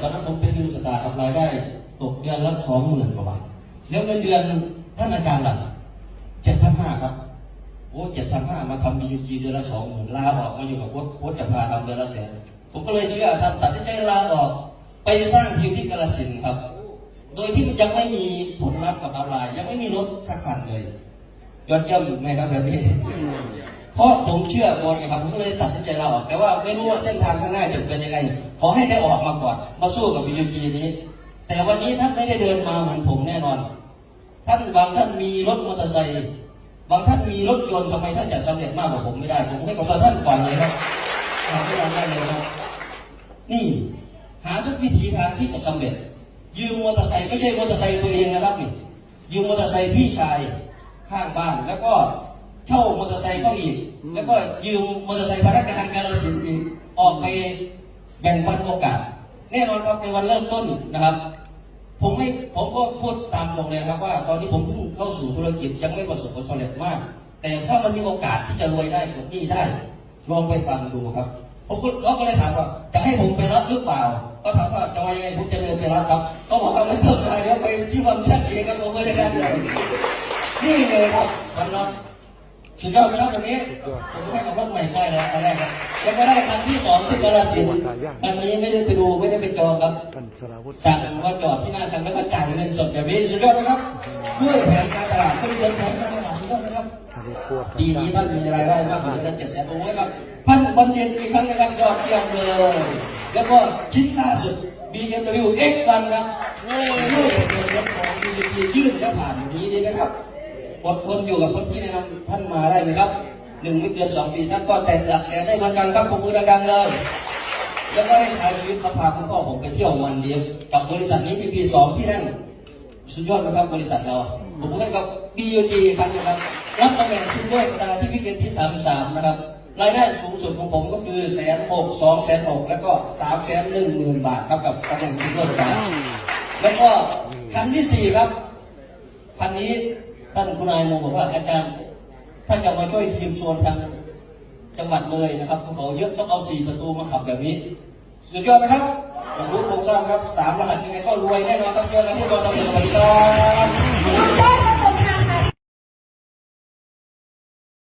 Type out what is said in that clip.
ตอนนั้นผมเป็นนิวสตาร์กับรายได้ตกเดือนละสองหมื่นกว่าบาทแล้วเงินเดือนท่านอาจารย์ล่ะเจ็ดพันห้าครับโอ้เจ็ดพันห้ามาทำบียูจีเดือนละสองหมื่นลาออกมาอยู่กับโค้ชโค้ชจะพาทำเดือนละแสนผมก็เลยเชื่อครับตัดใจลาออกไปสร้างทีมที่กาลสินครับ โดยที่ยังไม่มีผลลัพธ์กับอะไรยังไม่มีรถสักคันเลย ยอดเยี่ยมไหมครับแบบนี้ เพราะผมเชื่อบอลไงครับผมก็เลยตัดสินใจลาออกแต่ว่าไม่รู้ว่าเส้นทางข้างหน้าจะเป็นยังไง ขอให้ได้ออกมาก่อน มาสู้กับบียูจีนี้ แต่วันนี้ท่านไม่ได้เดินมาเหมือนผมแน่นอน ท่านบางท่านมีรถมอเตอร์ไซค์บางท่านมีรถยนต์ทำไมท่านจะสำเร็จมากกว่าผมไม่ได้ผมให้กับท่านก่อนเลยครับทำให้เราได้เลยครับ นี่หาทุกวิธีทางที่จะสำเร็จ ยืมมอเตอร์ไซค์ไม่ใช่มอเตอร์ไซค์ตัวเองนะครับนี่ยืมมอเตอร์ไซค์พี่ชายข้างบ้านแล้วก็ เช่ามอเตอร์ไซค์เขาอีก แล้วก็ยืมมอเตอร์ไซค์พนักงานกาลสินธุ์อีกออกไปแบ่งปันโอกาสแน่นอนครับในวันเริ่มต้นนะครับ ผมไม่ผมก็พูดตามตรงเลยครับว่า ตอนนี้ผมเพิ่งเข้าสู่ธุรกิจยังไม่ประสบผลสำเร็จมาก แต่ถ้ามันมีโอกาสที่จะรวยได้กดนี้ได้ ลองไปฟังดูครับผมก็เขาก็เลยถามว่าจะให้ผมไปรับหรือเปล่า ก็ถามว่าจะมายังไงผมจะเดินไปรับครับ ก็บอกว่าไม่ต้องไปเดี๋ยวไปที่ฟังก์ชันเองครับผมไม่ได้กันเลยนี่เลยครับมันเนาะ สุดยอดไหมครับวันนี้ผมให้กับรถใหม่ไปเลยอันแรกครับแล้วก็ได้คันที่สองที่กาลสินธุ์คันนี้ไม่ได้ไปดูไม่ได้ไปจองครับท่านสราวุฒิสั่งว่าจอดที่หน้ากันแล้วก็จ่ายเงินสดแบบนี้สุดยอดไหมครับ ด้วยแผนการตลาดก็เป็นแผนการตลาดสุดยอดไหมครับท่านได้ปวดปีนี้ท่านมีรายได้มากกว่าเดือนละเจ็ดแสนโอ้ยครับท่านบรรเย็นอีกครั้งนะครับยอดเยี่ยมเลยแล้วก็ชิ้นล่าสุด BMW X1 ครับด้วยทะเบียนรถของ BT ยื่นและผ่านอย่างนี้ดีไหมครับ อดทนอยู่กับคนที่แนะนำท่านมาได้ไหมครับหนึ่งไม่เกินสองปีท่านก็แตะหลักแสนได้เหมือนกันครับผมมือดังๆเลยแล้วก็ได้ใช้ชีวิตเขาพาคุณพ่อผมไปเที่ยววันเดียวกับบริษัทนี้มีปีสองที่นั่นสุดยอดนะครับบริษัทเราผมให้กับ BUG ครับนะครับรับตำแหน่งซิงเกิลสตาร์ที่วิกเกตที่สามสามนะครับรายได้สูงสุดของผมก็คือแสนหกสองแสนหกแล้วก็สามแสนหนึ่งหมื่นบาทครับกับตำแหน่งซิงเกิลสตาร์แล้วก็คันที่สี่ครับคันนี้ ท่านคุณนายโมบอกว่าอาจารย์ถ้าจะมาช่วยทีมชวนทางจังหวัดเลยนะครับภูเขาเยอะต้องเอาสี่ประตูมาขับแบบนี้ สุดยอดไหมครับผมรู้โครงสร้างครับสามรหัสยังไงก็รวยแน่นอนต้องเยอกันที่บอลตำรวจสวัสดีครับ